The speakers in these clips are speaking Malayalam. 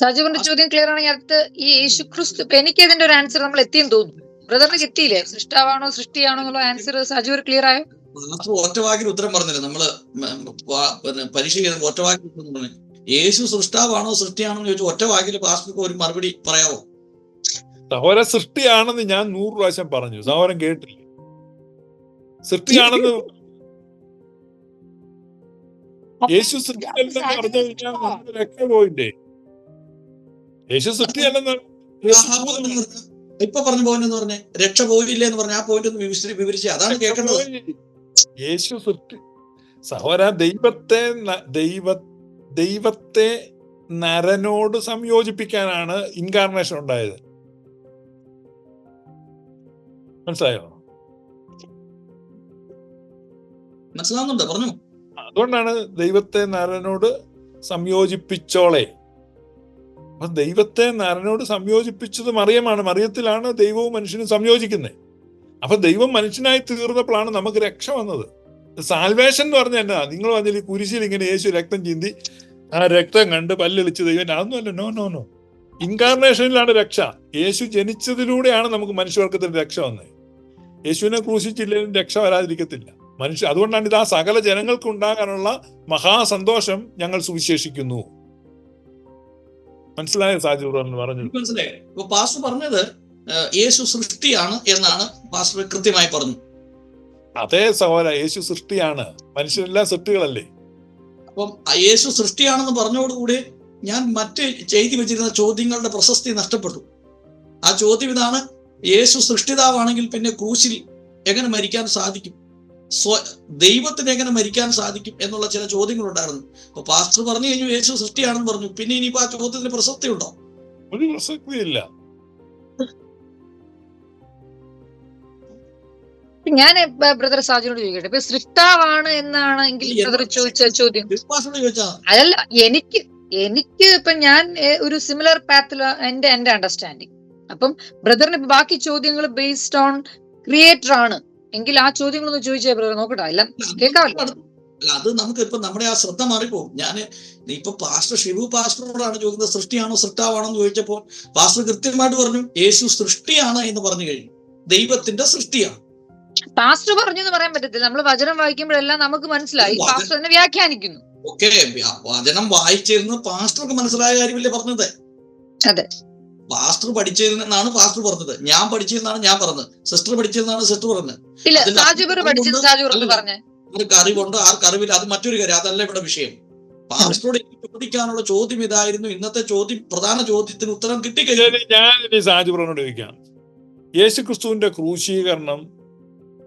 സജീവന്റെ ചോദ്യം ക്ലിയർ ആണെങ്കിൽ അടുത്ത് ഈ യേശു ക്രിസ്തു എനിക്ക് ഇതിന്റെ ഒരു ആൻസർ നമ്മൾ എത്തിയെന്ന് തോന്നുന്നു. ബ്രദറിന് കിട്ടിയില്ലേ? സൃഷ്ടാവാണോ സൃഷ്ടിയാണോ എന്നുള്ള ആൻസർ സജീവർ ക്ലിയർ ആയോ? പാസ്റ്റർ ഒറ്റവാക്കിൽ ഉത്തരം പറഞ്ഞില്ല. നമ്മൾ പരീക്ഷ ചെയ്ത് ഒറ്റവാക്കിൽ പറഞ്ഞു യേശു സൃഷ്ടാവാണോ സൃഷ്ടിയാണോ എന്ന് ചോദിച്ചു ഒറ്റവാക്കിൽ പാസ്ബുക്ക് ഒരു മറുപടി പറയാവോ? സഹോദര സൃഷ്ടിയാണെന്ന് ഞാൻ നൂറ് പ്രാവശ്യം പറഞ്ഞു. സഹോദരൻ കേട്ടില്ല? സൃഷ്ടിയാണെന്ന് യേശു സൃഷ്ടിയല്ലെന്ന് പറഞ്ഞു കഴിഞ്ഞാൽ രക്ഷ പോയില്ലേ യേശു സൃഷ്ടിയല്ലെന്ന് പറഞ്ഞേ. ഇപ്പൊ പറഞ്ഞ പോയിന്റ് എന്ന് പറഞ്ഞേ. രക്ഷ പോയില്ല എന്ന് പറഞ്ഞ ആ പോയിന്റ് ഒന്ന് വിവരിച്ച് വിവരിച്ച്. അതാണ് കേൾക്കേണ്ടത്. യേശു സൃഷ്ടി സഹോദര ദൈവത്തെ ദൈവ ദൈവത്തെ നരനോട് സംയോജിപ്പിക്കാനാണ് ഇൻകാർണേഷൻ ഉണ്ടായത്. മനസ്സിലായോ? മനസ്സിലാവുന്നുണ്ട്? പറഞ്ഞു. അതുകൊണ്ടാണ് ദൈവത്തെ നരനോട് സംയോജിപ്പിച്ചോളെ. അപ്പൊ ദൈവത്തെ നരനോട് സംയോജിപ്പിച്ചത് മറിയമാണ് മറിയത്തിലാണ് ദൈവവും മനുഷ്യനും സംയോജിക്കുന്നത്. അപ്പൊ ദൈവം മനുഷ്യനായി തീർന്നപ്പോഴാണ് നമുക്ക് രക്ഷ വന്നത്. സാൽവേഷൻ എന്ന് പറഞ്ഞ എന്നാ? നിങ്ങൾ പറഞ്ഞാൽ ഈ കുരിശിൽ ഇങ്ങനെ യേശു രക്തം ചിന്തി ആ രക്തം കണ്ട് പല്ലൊളിച്ച് ദൈവം അതൊന്നുമല്ല നോ നോ നോ ഇൻകാർണേഷനിലാണ് രക്ഷ. യേശു ജനിച്ചതിലൂടെയാണ് നമുക്ക് മനുഷ്യവർഗത്തിന് രക്ഷ വന്നത്. യേശുവിനെ ക്രൂശിച്ചില്ലെങ്കിലും രക്ഷ വരാതിരിക്കത്തില്ല. മനുഷ്യ അതുകൊണ്ടാണ് ഇത് ആ സകല ജനങ്ങൾക്ക് ഉണ്ടാകാനുള്ള മഹാസന്തോഷം ഞങ്ങൾ സുവിശേഷിക്കുന്നു. മനസ്സിലായ സാജു പറഞ്ഞു. മനസ്സിലായി. ഇപ്പൊ പാസ്റ്റർ പറഞ്ഞത് യേശു സൃഷ്ടിയാണ് എന്നാണ് പാസ്റ്റർ കൃത്യമായി പറഞ്ഞു. അതേ സഹോദര യേശു സൃഷ്ടിയാണ്. മനുഷ്യരെല്ലാം സൃഷ്ടികളല്ലേ? അപ്പം യേശു സൃഷ്ടിയാണെന്ന് പറഞ്ഞതോടുകൂടി ഞാൻ മറ്റ് ചെയ്തി വെച്ചിരുന്ന ചോദ്യങ്ങളുടെ പ്രശസ്തി നഷ്ടപ്പെട്ടു. ആ ചോദ്യം ഇതാണ് യേശു സൃഷ്ടിതാവാണെങ്കിൽ പിന്നെ ക്രൂശിൽ എങ്ങനെ മരിക്കാൻ സാധിക്കും? സ്വ ദൈവത്തിന് എങ്ങനെ മരിക്കാൻ സാധിക്കും എന്നുള്ള ചില ചോദ്യങ്ങൾ ഉണ്ടായിരുന്നു അപ്പൊ പാസ്റ്റർ പറഞ്ഞു കഴിഞ്ഞു യേശു സൃഷ്ടിയാണെന്ന് പറഞ്ഞു. പിന്നെ ഇനിയിപ്പോ ആ ചോദ്യത്തിന് പ്രസക്തി ഉണ്ടോ ഒരു പ്രസക്തിയില്ല. ഞാൻ ബ്രദർ സാജിനോട് ചോദിക്കട്ടെ. ഇപ്പൊ സൃഷ്ടാവാണ് എന്നാണ് എങ്കിൽ ബ്രദർ ചോദിച്ച ചോദ്യം. അതല്ല എനിക്ക് എനിക്ക് ഇപ്പൊ ഞാൻ ഒരു സിമിലർ പാത്തിൽ എന്റെ എന്റെ അണ്ടർസ്റ്റാൻഡിങ് അപ്പം ബ്രദറിന് ഇപ്പൊ ബാക്കി ചോദ്യങ്ങൾ ബേസ്ഡ് ഓൺ ക്രിയേറ്റർ ആണ്. എങ്കിൽ ആ ചോദ്യങ്ങളൊന്ന് ചോദിച്ചേ ബ്രദർ നോക്കട്ടെ. എല്ലാം കേൾക്കാമല്ലോ? അല്ല അത് നമുക്ക് ഇപ്പൊ നമ്മുടെ ആ ശ്രദ്ധ മാറിപ്പോകും. ഞാൻ ഇപ്പൊ പാസ്റ്റർ ഷിബു പാസ്റ്ററോടാണ് ചോദിക്കുന്നത് സൃഷ്ടിയാണോ സൃഷ്ടാവാണോ എന്ന് ചോദിച്ചപ്പോൾ പാസ്റ്റർ കൃത്യമായിട്ട് പറഞ്ഞു യേശു സൃഷ്ടിയാണ് എന്ന് പറഞ്ഞു കഴിഞ്ഞു. ദൈവത്തിന്റെ സൃഷ്ടിയാണ്. പാസ്റ്റർ പറഞ്ഞു എന്ന് പറയാൻ പറ്റത്തില്ല. നമ്മൾ വചനം വായിക്കുമ്പോഴെല്ലാം നമുക്ക് മനസ്സിലായി. പാസ്റ്റർ തന്നെ വ്യാഖ്യാനിക്കുന്നു. ഓക്കെ വചനം വായിച്ചിരുന്ന് പാസ്റ്റർക്ക് മനസ്സിലായ കാര്യമല്ലേ പറഞ്ഞത്? അതെ. പാസ്റ്റർ പഠിച്ചതെന്നാണ് പാസ്റ്റർ പറഞ്ഞത്. ഞാൻ പഠിച്ചതെന്നാണ് ഞാൻ പറഞ്ഞത്. സിസ്റ്റർ പഠിച്ചതെന്നാണ് സിസ്റ്റർ പറഞ്ഞത്. ആർക്ക് അറിവുണ്ട് ആർക്ക് അറിവില്ല. അത് മറ്റൊരു കാര്യം അതല്ല ഇവിടെ വിഷയം. പാസ്റ്ററോട് എനിക്ക് ചോദിക്കാനുള്ള ചോദ്യം ഇതായിരുന്നു. ഇന്നത്തെ ചോദ്യം പ്രധാന ചോദ്യത്തിന് ഉത്തരം കിട്ടിക്കഴിഞ്ഞു. ഞാൻ ചോദിക്കാം യേശു ക്രിസ്തുവിന്റെ ക്രൂശീകരണം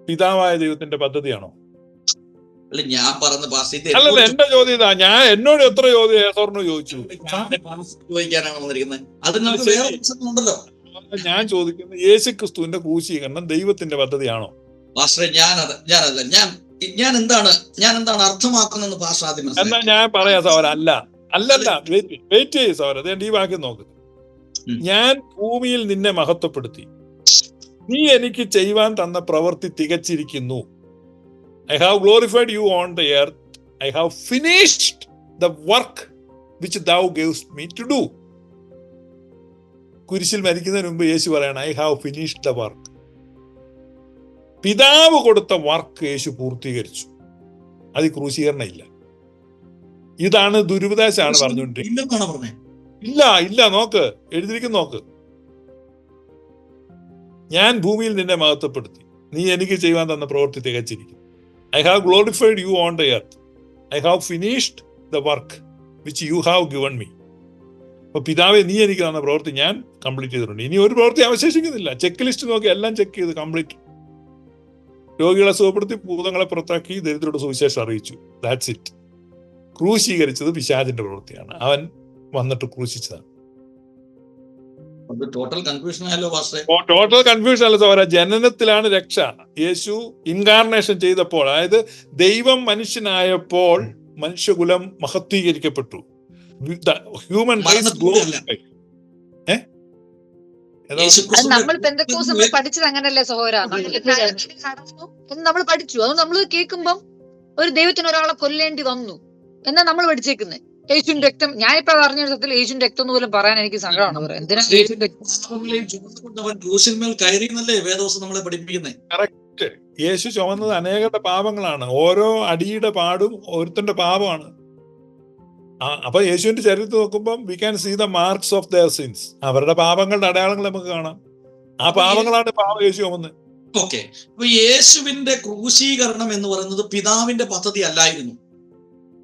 പിതാവായ ദൈവത്തിന്റെ പദ്ധതിയാണോ? അല്ല ഞാൻ പറഞ്ഞ പാസ്റ്റർ ഇത് അല്ലല്ല എന്റെ ചോദ്യം ഇതാ. ഞാൻ എന്നോട് എത്ര ചോദ്യം ഏസോറിന് ചോദിച്ചു? ചോദിക്കാനാണ് വന്നിരിക്കുന്നത്. അത് നമുക്ക് വേറെ പ്രശ്നമുണ്ടല്ലോ ഞാൻ ചോദിക്കുന്നത് യേശു ക്രിസ്തുവിന്റെ ക്രൂശീകരണം ദൈവത്തിന്റെ പദ്ധതിയാണോ? പാസ്റ്റർ ഞാനത് ഞാനല്ല ഞാൻ ഞാൻ എന്താണ് ഞാൻ എന്താണ് അർത്ഥമാക്കുന്നതെന്ന് പാസ്റ്റർ ആദ്യം എന്നാ ഞാൻ പറയാം സൗര അല്ല അല്ലല്ല വെയിറ്റ് വെയിറ്റ് ചെയ്യ് സൗര ഈ വാക്യം നോക്ക്. ഞാൻ ഭൂമിയിൽ നിന്നെ മഹത്വപ്പെടുത്തി. നീ എനിക്ക് ചെയ്യുവാൻ തന്ന പ്രവൃത്തി തികച്ചിരിക്കുന്നു. I have glorified you on the earth I have finished the work which thou gavest me to do കുരിശിൽ മരിക്കുന്നതിന് മുമ്പ് യേശു പറയണം I have finished the work പിതാവ് കൊടുത്ത വർക്ക് യേശു പൂർത്തീകരിച്ചു. അത് ക്രൂശീകരണം ഇല്ല ഇതാണ് ദുരുപദേശമാണ് പറഞ്ഞുകൊണ്ടിരിക്കുന്നത് ഇല്ല ഇല്ല നോക്ക് എഴുതിയിരിക്കുന്ന നോക്ക്. ഞാൻ ഭൂമിയിൽ നിന്നെ മഹത്വപ്പെടുത്തി. നീ എനിക്ക് ചെയ്യുവാൻ തന്ന പ്രവൃത്തി തികച്ചിരിക്കും I have glorified you on the earth I have finished the work which you have given me അപ്പൊ പിതാവെ നീ എനിക്ക് തന്ന പ്രവൃത്തി ഞാൻ കംപ്ലീറ്റ് ചെയ്തിട്ടുണ്ട്. ഇനി ഒരു പ്രവൃത്തി അവശേഷിക്കുന്നില്ല. ചെക്ക് ലിസ്റ്റ് നോക്കി എല്ലാം ചെക്ക് ചെയ്ത് കംപ്ലീറ്റ് രോഗികളെ സുഖപ്പെടുത്തി ഭൂതങ്ങളെ പുറത്താക്കി ദരിദ്രരുടെ സുവിശേഷം അറിയിച്ചു. ദാറ്റ്സ് ഇറ്റ് ക്രൂശീകരിച്ചത് പിശാചിന്റെ പ്രവൃത്തിയാണ്. അവൻ വന്നിട്ട് ക്രൂശിച്ചതാണ്. ടോട്ടൽ കൺഫ്യൂഷൻ ആയല്ലോ ടോട്ടൽ കൺഫ്യൂഷൻ അല്ല സഹോദരാ. ജനനത്തിലാണ് രക്ഷ. യേശു ഇൻകാർണേഷൻ ചെയ്തപ്പോൾ അതായത് ദൈവം മനുഷ്യനായപ്പോൾ മനുഷ്യകുലം മഹത്വീകരിക്കപ്പെട്ടു. ഹ്യൂമൻ നമ്മൾ പെന്തക്കോസ് പഠിച്ചത് അങ്ങനല്ലേ നമ്മൾ പഠിച്ചു. അത് നമ്മൾ കേൾക്കുമ്പം ഒരു ദൈവത്തിന് ഒരാളെ കൊല്ലേണ്ടി വന്നു. എന്നാ നമ്മൾ പഠിച്ചേക്കുന്നത് യേശുവിന്റെ രക്തം ഞാൻ ഇപ്പൊ പറഞ്ഞ സത്യത്തിൽ ഏഷ്യൻ രക്തം എന്ന് പോലും പറയാൻ എനിക്ക് സങ്കടമാണ് എന്തിനാ രക്തം? കയറി എന്നല്ലേ നമ്മളെ പഠിപ്പിക്കുന്നത് യേശു ചുമന്നത് അനേകരുടെ പാപങ്ങളാണ്. ഓരോ അടിയുടെ പാടും ഒരുത്തന്റെ പാപമാണ്. അപ്പൊ യേശുവിന്റെ ചരിത്രം നോക്കുമ്പോൾ we can see the marks of the sins അവരുടെ പാപങ്ങളുടെ അടയാളങ്ങൾ നമുക്ക് കാണാം. ആ പാപങ്ങളാണ് പാപ യേശു ചുമന്നത് ഓക്കെ അപ്പൊ യേശുവിന്റെ ക്രൂശീകരണം എന്ന് പറയുന്നത് പിതാവിന്റെ പദ്ധതി അല്ലായിരുന്നു.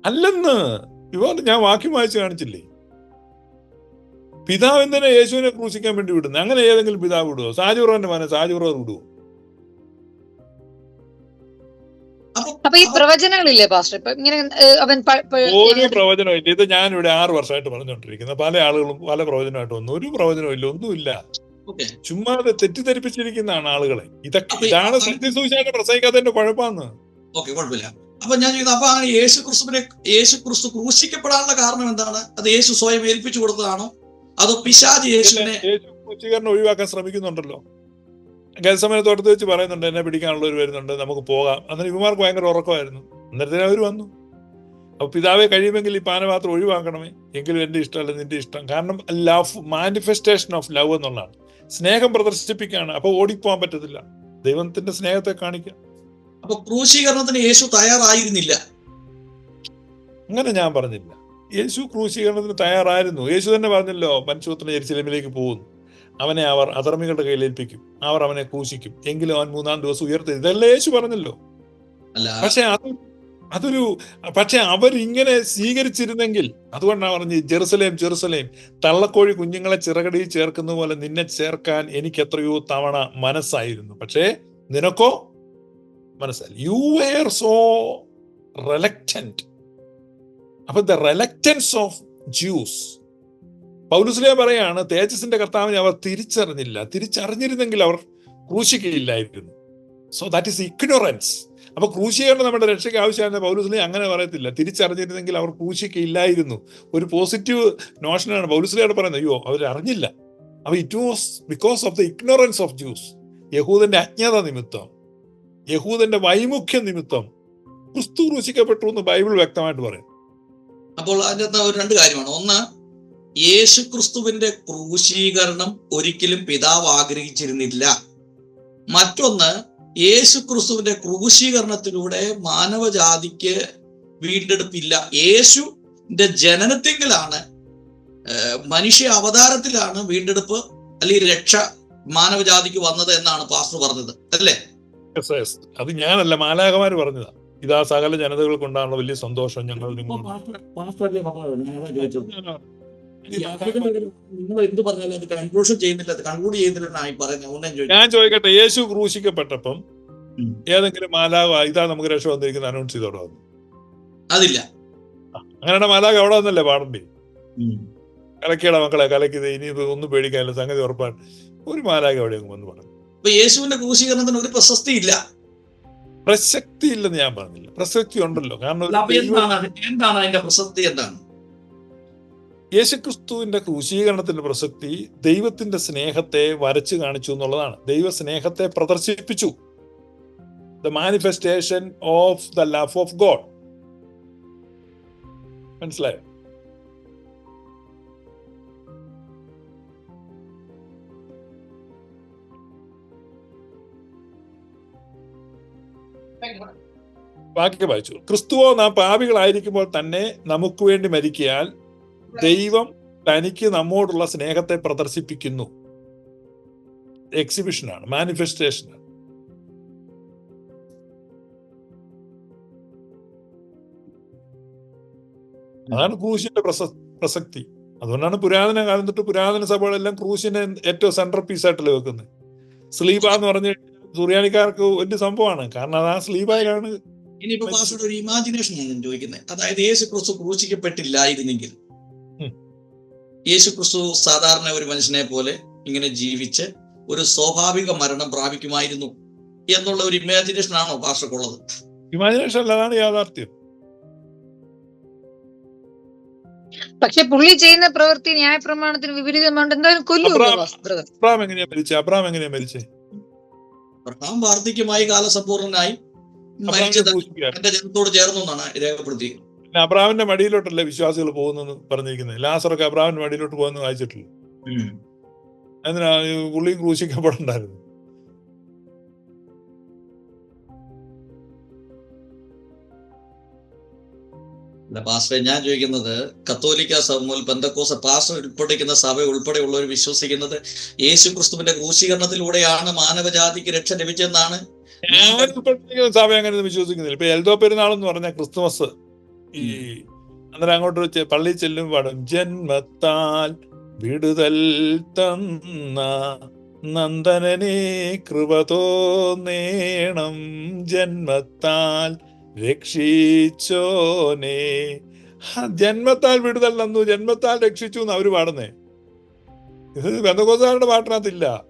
അല്ലെന്ന്. ഇവർ ഞാൻ വാക്യം വായിച്ച് കാണിച്ചില്ലേ? പിതാവ് എന്തിനാ യേശുവിനെ ക്രൂശിക്കാൻ വേണ്ടി വിടുന്നത് അങ്ങനെ ഏതെങ്കിലും പിതാവ് വിടുവോ? സാജുറോന്റെ മനസ്സ് സാജുറോ വിടുവോ? അപ്പൊ അപ്പൊ ഈ പ്രവചനങ്ങളില്ലേ പാസ്റ്റർ? ഇപ്പൊ ഇങ്ങനെ അവൻ ഒരു പ്രവചനം ഇല്ല. ഇത് ഞാൻ ഇവിടെ ആറ് വർഷമായിട്ട് പറഞ്ഞുകൊണ്ടിരിക്കുന്നത് പല ആളുകളും പല പ്രവചനമായിട്ട് വന്നു. ഒരു പ്രവചനം ഇല്ല ഒന്നുമില്ല. ഇല്ല ചുമ്മാ അത് തെറ്റിദ്ധരിപ്പിച്ചിരിക്കുന്നതാണ് ആളുകളെ. ഇതൊക്കെ ഇതാണ് സത്യസൂചന പ്രസംഗിക്കാത്തതിന്റെ കുഴപ്പമാണ്. കുഴപ്പമില്ല. അപ്പൊ ഞാൻ ചോദിക്കുന്നത് അപ്പൊ അങ്ങനെ യേശു ക്രിസ്തുവിനെ യേശു ക്രിസ്തു ക്രൂശിക്കപ്പെടാനുള്ള കാരണം എന്താണ്? അത് യേശു സ്വയം ഏൽപ്പിച്ചു കൊടുത്തതാണോ? അതോ പിശാജ് യേശുവിനെ യേശു ക്രൂശീകരണം ഒഴിവാക്കാൻ ശ്രമിക്കുന്നുണ്ടല്ലോ. ഗതസമയ തോട്ടത്തിൽ വെച്ച് പറയുന്നുണ്ട് എന്നെ പിടിക്കാനുള്ളവർ വരുന്നുണ്ട് നമുക്ക് പോകാം. അന്നേരം ഇവമാർക്ക് ഭയങ്കര ഉറക്കമായിരുന്നു. അന്നേരത്തിന് അവർ വന്നു. അപ്പൊ പിതാവെ കഴിയുമെങ്കിൽ ഈ പാനപാത്രം ഒഴിവാക്കണമേ. എങ്കിലും എന്റെ ഇഷ്ടമല്ല നിന്റെ ഇഷ്ടം. കാരണം ലവ് മാനിഫെസ്റ്റേഷൻ ഓഫ് ലവ് എന്നുള്ളതാണ്. സ്നേഹം പ്രദർശിപ്പിക്കുകയാണ്. അപ്പൊ ഓടിപ്പോവാൻ പറ്റത്തില്ല. ദൈവത്തിന്റെ സ്നേഹത്തെ കാണിക്കുക അപ്പൊ ക്രൂശീകരണത്തിന് യേശു തയ്യാറായിരുന്നില്ല. അങ്ങനെ ഞാൻ പറഞ്ഞില്ല. യേശു ക്രൂശീകരണത്തിന് തയ്യാറായിരുന്നു. യേശു തന്നെ പറഞ്ഞല്ലോ മനുഷ്യത്തിന് ജെറുസലേമിലേക്ക് പോകുന്നു. അവനെ അവർ അധർമ്മികളുടെ കയ്യിൽ ഏൽപ്പിക്കും. അവർ അവനെ ക്രൂശിക്കും. എങ്കിലും അവൻ മൂന്നാം ദിവസം ഉയർത്തി ഇതെല്ലാം യേശു പറഞ്ഞല്ലോ. പക്ഷെ അത് അതൊരു പക്ഷെ അവരിങ്ങനെ സ്വീകരിച്ചിരുന്നെങ്കിൽ അതുകൊണ്ടാണ് പറഞ്ഞ് ജെറുസലേം ജെറുസലേം തള്ളക്കോഴി കുഞ്ഞുങ്ങളെ ചിറകടിയിൽ ചേർക്കുന്ന പോലെ നിന്നെ ചേർക്കാൻ എനിക്ക് എത്രയോ തവണ മനസ്സായിരുന്നു. പക്ഷേ നിനക്കോ മനസ്സായി യു വെയർ സോ റെലക്റ്റന്റ് അപ്പൊ ദ റെലക്റ്റൻസ് ഓഫ് ജ്യൂസ് പൗലുസ്ലിയ പറയാണ് തേജസിന്റെ കർത്താവിനെ അവർ തിരിച്ചറിഞ്ഞില്ല. തിരിച്ചറിഞ്ഞിരുന്നെങ്കിൽ അവർ ക്രൂശിക്കില്ലായിരുന്നു സോ ദാറ്റ് ഈസ് ഇഗ്നോറൻസ് അപ്പൊ ക്രൂശീകരണം നമ്മുടെ രക്ഷയ്ക്ക് ആവശ്യമായിരുന്ന പൗലുസ്ലിയ അങ്ങനെ പറയത്തില്ല. തിരിച്ചറിഞ്ഞിരുന്നെങ്കിൽ അവർ ക്രൂശിക്കയില്ലായിരുന്നു ഒരു പോസിറ്റീവ് നോഷനാണ് പൗലുസ്ലിയാണ് പറയുന്നത്. അയ്യോ അവർ അറിഞ്ഞില്ല. അപ്പൊ it was because of the ignorance of Jews യഹൂദന്റെ അജ്ഞത നിമിത്തം. യഹൂദന്റെ വൈമുഖ്യ നിമിത്തം ക്രിസ്തു ക്രൂശിക്കപ്പെട്ടു എന്ന് ബൈബിൾ വ്യക്തമായിട്ട് പറയും. അപ്പോൾ അതിനകത്ത് രണ്ട് കാര്യമാണ്. ഒന്ന് യേശു ക്രിസ്തുവിന്റെ ക്രൂശീകരണം ഒരിക്കലും പിതാവ് ആഗ്രഹിച്ചിരുന്നില്ല. മറ്റൊന്ന് യേശു ക്രിസ്തുവിന്റെ ക്രൂശീകരണത്തിലൂടെ മാനവജാതിക്ക് വീണ്ടെടുപ്പില്ല. യേശുന്റെ ജനനത്തെങ്കിലാണ് മനുഷ്യ അവതാരത്തിലാണ് വീണ്ടെടുപ്പ് അല്ലെങ്കിൽ രക്ഷ മാനവജാതിക്ക് വന്നത് എന്നാണ് പാസ്റ്റർ പറഞ്ഞത്. അല്ലേ. അത് ഞാനല്ല മാലാകമാര് പറഞ്ഞതാ. ഇതാ സകല ജനതകൾക്ക് ഉണ്ടാകുന്ന വലിയ സന്തോഷം ഞങ്ങൾ ഞാൻ ചോദിക്കട്ടെ യേശു ക്രൂശിക്കപ്പെട്ടപ്പം. ഏതെങ്കിലും മാലാക ഇതാ നമുക്ക് രക്ഷ വന്നിരിക്കുന്ന അനൗൺസ് ചെയ്തോടെ വന്നു അതില്ല. അങ്ങനെയാണ് മാലാക അവിടെ വന്നല്ലേ പാടണ്ടേ? കലക്കിയുടെ മക്കളെ കലക്കിയത് ഇനി ഇത് ഒന്നും പേടിക്കാനില്ല സംഗതി ഉറപ്പാണ്. ഒരു മാലാക അവിടെ അങ്ങ് വന്ന് പറഞ്ഞു. ഇപ്പൊ യേശുവിന്റെ ക്രൂശീകരണത്തിന് ഒരു പ്രശസ്തി ഇല്ല പ്രസക്തി ഇല്ലെന്ന് ഞാൻ പറഞ്ഞില്ല പ്രസക്തി ഉണ്ടല്ലോ കാരണം എന്താണ് അതിന്റെ പ്രസക്തി എന്താണ്? യേശുക്രിസ്തുവിന്റെ ക്രൂശീകരണത്തിന്റെ പ്രസക്തി ദൈവത്തിന്റെ സ്നേഹത്തെ വരച്ചു കാണിച്ചു എന്നുള്ളതാണ്. ദൈവ സ്നേഹത്തെ പ്രദർശിപ്പിച്ചു. The manifestation of the love of God മനസ്സിലായോ? വാക്യം വായിച്ചു. ക്രിസ്തുവോ നാം പാപികളായിരിക്കുമ്പോൾ തന്നെ നമുക്ക് വേണ്ടി മരിക്കിയാൽ ദൈവം തനിക്ക് നമ്മോടുള്ള സ്നേഹത്തെ പ്രദർശിപ്പിക്കുന്നു. എക്സിബിഷനാണ് മാനിഫെസ്റ്റേഷനാണ് അതാണ് ക്രൂശിന്റെ പ്രസ- പ്രസക്തി. അതുകൊണ്ടാണ് പുരാതന കാലം തൊട്ട് പുരാതന സഭകളെല്ലാം ക്രൂശിനെ ഏറ്റവും സെൻട്രൽ പീസായിട്ടല്ലേ വെക്കുന്നത്. സ്ലീബ എന്ന് പറഞ്ഞ സുറിയാനിക്കാർക്ക് വലിയ സംഭവമാണ്. കാരണം അത് ആ സ്ലീബായിലാണ് ഇനിയിപ്പോ പാസ്റ്റർ ഒരു ഇമാജിനേഷൻ ആണ് ഞാൻ ചോദിക്കുന്നത് അതായത് യേശു ക്രിസ്തു ക്രൂശിക്കപ്പെട്ടില്ലായിരുന്നെങ്കിൽ. യേശു ക്രിസ്തു സാധാരണ ഒരു മനുഷ്യനെ പോലെ ഇങ്ങനെ ജീവിച്ച് ഒരു സ്വാഭാവിക മരണം പ്രാപിക്കുമായിരുന്നു എന്നുള്ള ഒരു ഇമാജിനേഷൻ ആണോ പാസ്റ്റർക്കുള്ളത് ഇമാജിനേഷൻ അല്ലാതാണ് യാഥാർത്ഥ്യം. പക്ഷെ പുള്ളി ചെയ്യുന്ന പ്രവൃത്തി ന്യായ പ്രമാണത്തിന് വിപരീതമാണ് എന്തായാലും കൊല്ലു അബ്രഹാം- അബ്രാം എങ്ങനെയാ മരിച്ചേ? അബ്രാം എങ്ങനെയാ മരിച്ചേ? അബ്രഹാം വാർദ്ധക്യമായി കാലസമ്പൂർണനായി മരിച്ചത് ജനത്തോട് ചേർന്നു എന്നാണ് രേഖപ്പെടുത്തി പിന്നെ അബ്രാമിന്റെ മടിയിലോട്ടല്ലേ വിശ്വാസികൾ പോകുന്നെന്ന് പറഞ്ഞിരിക്കുന്നത്? ലാസറൊക്കെ അബ്രാമിന്റെ മടിയിലോട്ട് പോകുന്ന വായിച്ചിട്ടില്ല. അതിനാ പുള്ളി ക്രൂശിക്കപ്പെടണ്ടായിരുന്നു? അല്ല പാസ്റ്ററെ ഞാൻ ചോദിക്കുന്നത് കത്തോലിക്ക സഭ മുതൽ പെന്തക്കോസ പാസ്റ്റർ ഉൾപ്പെടിക്കുന്ന സഭ ഉൾപ്പെടെയുള്ളവർ വിശ്വസിക്കുന്നത് യേശു ക്രിസ്തുവിന്റെ ക്രൂശീകരണത്തിലൂടെയാണ് മാനവജാതിക്ക് രക്ഷ ലഭിച്ചതെന്നാണ്? സഭ അങ്ങനെ വിശ്വസിക്കുന്നില്ല. ഇപ്പൊ എൽദോ പെരുന്നാൾ എന്ന് പറഞ്ഞ ക്രിസ്തുമസ് ഈ അന്നേരം അങ്ങോട്ട് വെച്ച് പള്ളിയിൽ ചെല്ലും പാടും ജന്മത്താൽ വിടുതൽ തന്ന നന്ദനനെ കൃപ തോന്നേണം ജന്മത്താൽ രക്ഷിച്ചോനെ. ജന്മത്താൽ വിടുതൽ തന്നു ജന്മത്താൽ രക്ഷിച്ചു എന്ന് അവർ പാടുന്നേ. ഇത് ബന്ധകോസാരുടെ പാട്ടിനകത്തില്ല.